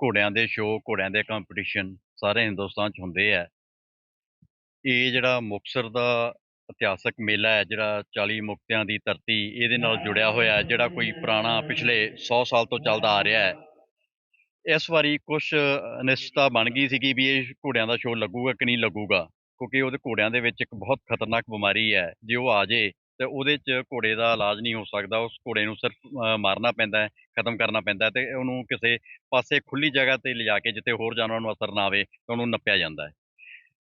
ਘੋੜਿਆਂ ਦੇ ਸ਼ੋਅ ਘੋੜਿਆਂ ਦੇ ਕੰਪੀਟੀਸ਼ਨ ਸਾਰੇ ਹਿੰਦੁਸਤਾਨ 'ਚ ਹੁੰਦੇ ਆ। ਇਹ ਜਿਹੜਾ ਮੁਕਤਸਰ ਦਾ ਇਤਿਹਾਸਕ ਮੇਲਾ ਹੈ, ਜਿਹੜਾ 40 ਮੁਕਤਿਆਂ ਦੀ ਧਰਤੀ ਇਹਦੇ ਨਾਲ ਜੁੜਿਆ ਹੋਇਆ ਹੈ, ਜਿਹੜਾ ਕੋਈ ਪੁਰਾਣਾ ਪਿਛਲੇ 100 ਸਾਲ ਤੋਂ ਚੱਲਦਾ ਆ ਰਿਹਾ ਹੈ। ਇਸ ਵਾਰੀ ਕੁਝ ਅਨਿਸ਼ਚਿਤਤਾ ਬਣ ਗਈ ਸੀਗੀ ਵੀ ਇਹ ਘੋੜਿਆਂ ਦਾ ਸ਼ੋਅ ਲੱਗੂਗਾ ਕਿ ਨਹੀਂ ਲੱਗੂਗਾ, ਕਿਉਂਕਿ ਉਹਦੇ ਘੋੜਿਆਂ ਦੇ ਵਿੱਚ ਇੱਕ ਬਹੁਤ ਖਤਰਨਾਕ ਬਿਮਾਰੀ ਹੈ, ਜੇ ਉਹ ਆ ਜੇ ਤੇ ਉਹਦੇ 'ਚ ਘੋੜੇ ਦਾ ਇਲਾਜ ਨਹੀਂ ਹੋ ਸਕਦਾ, ਉਸ ਘੋੜੇ ਨੂੰ ਸਿਰਫ ਮਾਰਨਾ ਪੈਂਦਾ ਹੈ, ਖਤਮ ਕਰਨਾ ਪੈਂਦਾ ਹੈ ਤੇ ਉਹਨੂੰ ਕਿਸੇ ਪਾਸੇ ਖੁੱਲੀ ਜਗ੍ਹਾ ਤੇ ਲਿਜਾ ਕੇ ਜਿੱਥੇ ਹੋਰ ਜਾਨਵਰਾਂ ਨੂੰ ਅਸਰ ਨਾ ਆਵੇ ਤਾਂ ਉਹਨੂੰ ਨੱਪਿਆ ਜਾਂਦਾ ਹੈ।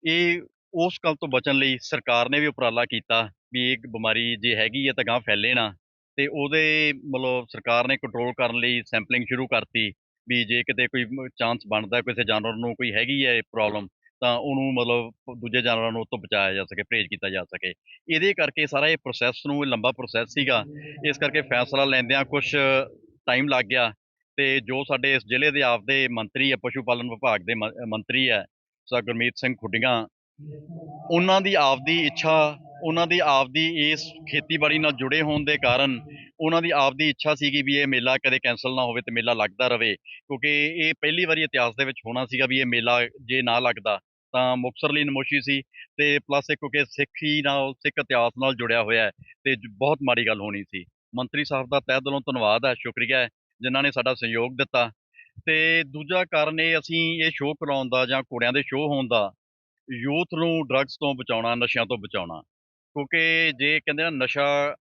ਇਹ, ਉਸ ਗੱਲ ਤੋਂ ਬਚਣ ਲਈ ਸਰਕਾਰ ਨੇ ਵੀ ਉਪਰਾਲਾ ਕੀਤਾ ਵੀ ਇਹ ਬਿਮਾਰੀ ਜੇ ਹੈਗੀ ਹੈ ਤਾਂ ਗਾਂ ਫੈਲੇ ਨਾ ਤੇ ਉਹਦੇ ਮਤਲਬ ਸਰਕਾਰ ਨੇ ਕੰਟਰੋਲ ਕਰਨ ਲਈ ਸੈਂਪਲਿੰਗ ਸ਼ੁਰੂ ਕਰਤੀ ਵੀ ਜੇ ਕਿਤੇ ਕੋਈ ਚਾਂਸ ਬਣਦਾ, ਕਿਸੇ ਜਾਨਵਰ ਨੂੰ ਕੋਈ ਹੈਗੀ ਹੈ ਪ੍ਰੋਬਲਮ ਤਾਂ ਉਹਨੂੰ ਮਤਲਬ ਦੂਜੇ ਜਾਨਵਰਾਂ ਨੂੰ ਉਹ ਤੋਂ ਬਚਾਇਆ ਜਾ ਸਕੇ, ਪਰਹੇਜ਼ ਕੀਤਾ ਜਾ ਸਕੇ। ਇਹਦੇ ਕਰਕੇ ਸਾਰਾ ਇਹ ਪ੍ਰੋਸੈਸ ਨੂੰ ਲੰਬਾ ਪ੍ਰੋਸੈਸ ਸੀਗਾ। ਇਸ ਕਰਕੇ ਫੈਸਲਾ ਲੈਂਦਿਆਂ ਕੁਝ ਟਾਈਮ ਲੱਗ ਗਿਆ ਤੇ ਜੋ ਸਾਡੇ ਇਸ ਜ਼ਿਲ੍ਹੇ ਦੇ ਆਪਦੇ ਮੰਤਰੀ ਹੈ, ਪਸ਼ੂ ਪਾਲਣ ਵਿਭਾਗ ਦੇ ਮੰਤਰੀ ਹੈ, ਸਰ ਗੁਰਮੀਤ ਸਿੰਘ ਖੁੱਡੀਆਂ, ਉਹਨਾਂ ਦੀ ਆਪਦੀ ਇੱਛਾ, ਉਹਨਾਂ ਦੀ ਆਪਦੀ ਇਸ ਖੇਤੀਬਾੜੀ ਨਾਲ ਜੁੜੇ ਹੋਣ ਦੇ ਕਾਰਨ ਉਹਨਾਂ ਦੀ ਆਪਦੀ ਇੱਛਾ ਸੀਗੀ ਵੀ ਇਹ ਮੇਲਾ ਕਦੇ ਕੈਨਸਲ ਨਾ ਹੋਵੇ ਤੇ ਮੇਲਾ ਲੱਗਦਾ ਰਹੇ। ਕਿਉਂਕਿ ਇਹ ਪਹਿਲੀ ਵਾਰੀ ਇਤਿਹਾਸ ਦੇ ਵਿੱਚ ਹੋਣਾ ਸੀਗਾ ਵੀ ਇਹ ਮੇਲਾ ਜੇ ਨਾ ਲੱਗਦਾ ਤਾਂ ਮੁਕਤਸਰ ਲਈ ਨਮੋਸ਼ੀ ਸੀ ਤੇ ਪਲੱਸ ਇੱਕ ਕਿਉਂਕਿ ਸਿੱਖੀ ਨਾਲ, ਸਿੱਖ ਇਤਿਹਾਸ ਨਾਲ ਜੁੜਿਆ ਹੋਇਆ ਹੈ ਤੇ ਬਹੁਤ ਮਾੜੀ ਗੱਲ ਹੋਣੀ ਸੀ। ਮੰਤਰੀ ਸਾਹਿਬ ਦਾ ਤਹਿ ਦਿਲੋਂ ਧੰਨਵਾਦ ਹੈ, ਸ਼ੁਕਰੀਆ ਹੈ, ਜਿਨ੍ਹਾਂ ਨੇ ਸਾਡਾ ਸਹਿਯੋਗ ਦਿੱਤਾ। ਤੇ ਦੂਜਾ ਕਾਰਨ ਇਹ ਅਸੀਂ ਇਹ ਸ਼ੋਅ ਕਰਾਉਣ ਦਾ ਜਾਂ ਘੋੜਿਆਂ ਦੇ ਸ਼ੋਅ ਹੋਣ ਦਾ ਯੂਥ ਨੂੰ ਡਰੱਗਸ ਤੋਂ ਬਚਾਉਣਾ, ਨਸ਼ਿਆਂ ਤੋਂ ਬਚਾਉਣਾ, ਕਿਉਂਕਿ ਜੇ ਕਹਿੰਦੇ ਨਾ ਨਸ਼ਾ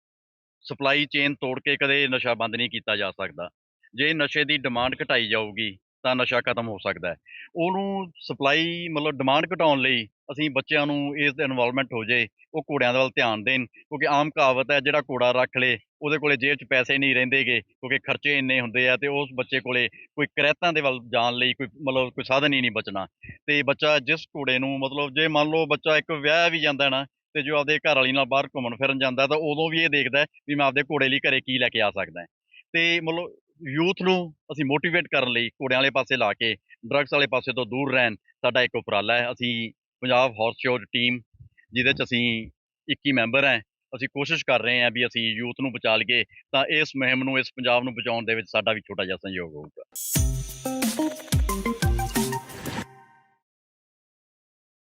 ਸਪਲਾਈ ਚੇਨ ਤੋੜ ਕੇ ਕਦੇ ਨਸ਼ਾ ਬੰਦ ਨਹੀਂ ਕੀਤਾ ਜਾ ਸਕਦਾ। ਜੇ ਨਸ਼ੇ ਦੀ ਡਿਮਾਂਡ ਘਟਾਈ ਜਾਊਗੀ ਤਾਂ ਨਸ਼ਾ ਖਤਮ ਹੋ ਸਕਦਾ ਹੈ ਉਹਨੂੰ ਸਪਲਾਈ ਮਤਲਬ ਡਿਮਾਂਡ ਘਟਾਉਣ ਲਈ ਅਸੀਂ ਬੱਚਿਆਂ ਨੂੰ ਇਸ ਦੇ ਇਨਵੋਲਵਮੈਂਟ ਹੋ ਜੇ ਉਹ ਘੋੜਿਆਂ ਦੇ ਵੱਲ ਧਿਆਨ ਦੇਣ, ਕਿਉਂਕਿ ਆਮ ਕਹਾਵਤ ਹੈ, ਜਿਹੜਾ ਘੋੜਾ ਰੱਖ ਲੇ, ਉਹਦੇ ਕੋਲੇ ਜੇਬ 'ਚ ਪੈਸੇ ਨਹੀਂ ਰਹਿੰਦੇਗੇ, ਕਿਉਂਕਿ ਖਰਚੇ ਇੰਨੇ ਹੁੰਦੇ ਆ ਤੇ ਉਸ ਬੱਚੇ ਕੋਲੇ ਕੋਈ ਕਰੈਤਾਂ ਦੇ ਵੱਲ ਜਾਣ ਲਈ ਕੋਈ ਮਤਲਬ ਕੋਈ ਸਾਧਨ ਹੀ ਨਹੀਂ ਬਚਣਾ ਤੇ ਬੱਚਾ ਜਿਸ ਘੋੜੇ ਨੂੰ ਮਤਲਬ ਜੇ ਮੰਨ ਲਓ ਬੱਚਾ ਇੱਕ ਵਿਆਹ ਵੀ ਜਾਂਦਾ ਨਾ, ਤੇ ਜੋ ਆਪਦੇ ਘਰ ਵਾਲੀ ਨਾਲ ਬਾਹਰ ਘੁੰਮਣ ਫਿਰਨ ਜਾਂਦਾ, ਤਾਂ ਉਦੋਂ ਵੀ ਇਹ ਦੇਖਦਾ ਵੀ ਮੈਂ ਆਪਦੇ ਘੋੜੇ ਲਈ ਘਰੇ ਕੀ ਲੈ ਕੇ ਆ ਸਕਦਾ ਹੈ। ਤੇ ਮਤਲਬ ਯੂਥ ਨੂੰ ਅਸੀਂ ਮੋਟੀਵੇਟ ਕਰਨ ਲਈ ਘੋੜਿਆਂ ਵਾਲੇ ਪਾਸੇ ਲਾ ਕੇ, ਡਰੱਗਸ ਵਾਲੇ ਪਾਸੇ ਤੋਂ ਦੂਰ ਰਹਿਣ ਸਾਡਾ ਇੱਕ ਉਪਰਾਲਾ ਹੈ। ਅਸੀਂ ਪੰਜਾਬ ਹਾਰਸ ਸ਼ੋਅ ਟੀਮ, ਜਿਹਦੇ ਚ ਅਸੀਂ 21 ਮੈਂਬਰ ਹੈ, ਅਸੀਂ ਕੋਸ਼ਿਸ਼ ਕਰ ਰਹੇ ਹਾਂ ਵੀ ਅਸੀਂ ਯੂਥ ਨੂੰ ਬਚਾ ਲਈਏ ਤਾਂ ਇਸ ਮੁਹਿੰਮ ਨੂੰ, ਇਸ ਪੰਜਾਬ ਨੂੰ ਬਚਾਉਣ ਦੇ ਵਿੱਚ ਸਾਡਾ ਵੀ ਛੋਟਾ ਜਿਹਾ ਸਹਿਯੋਗ ਹੋਊਗਾ।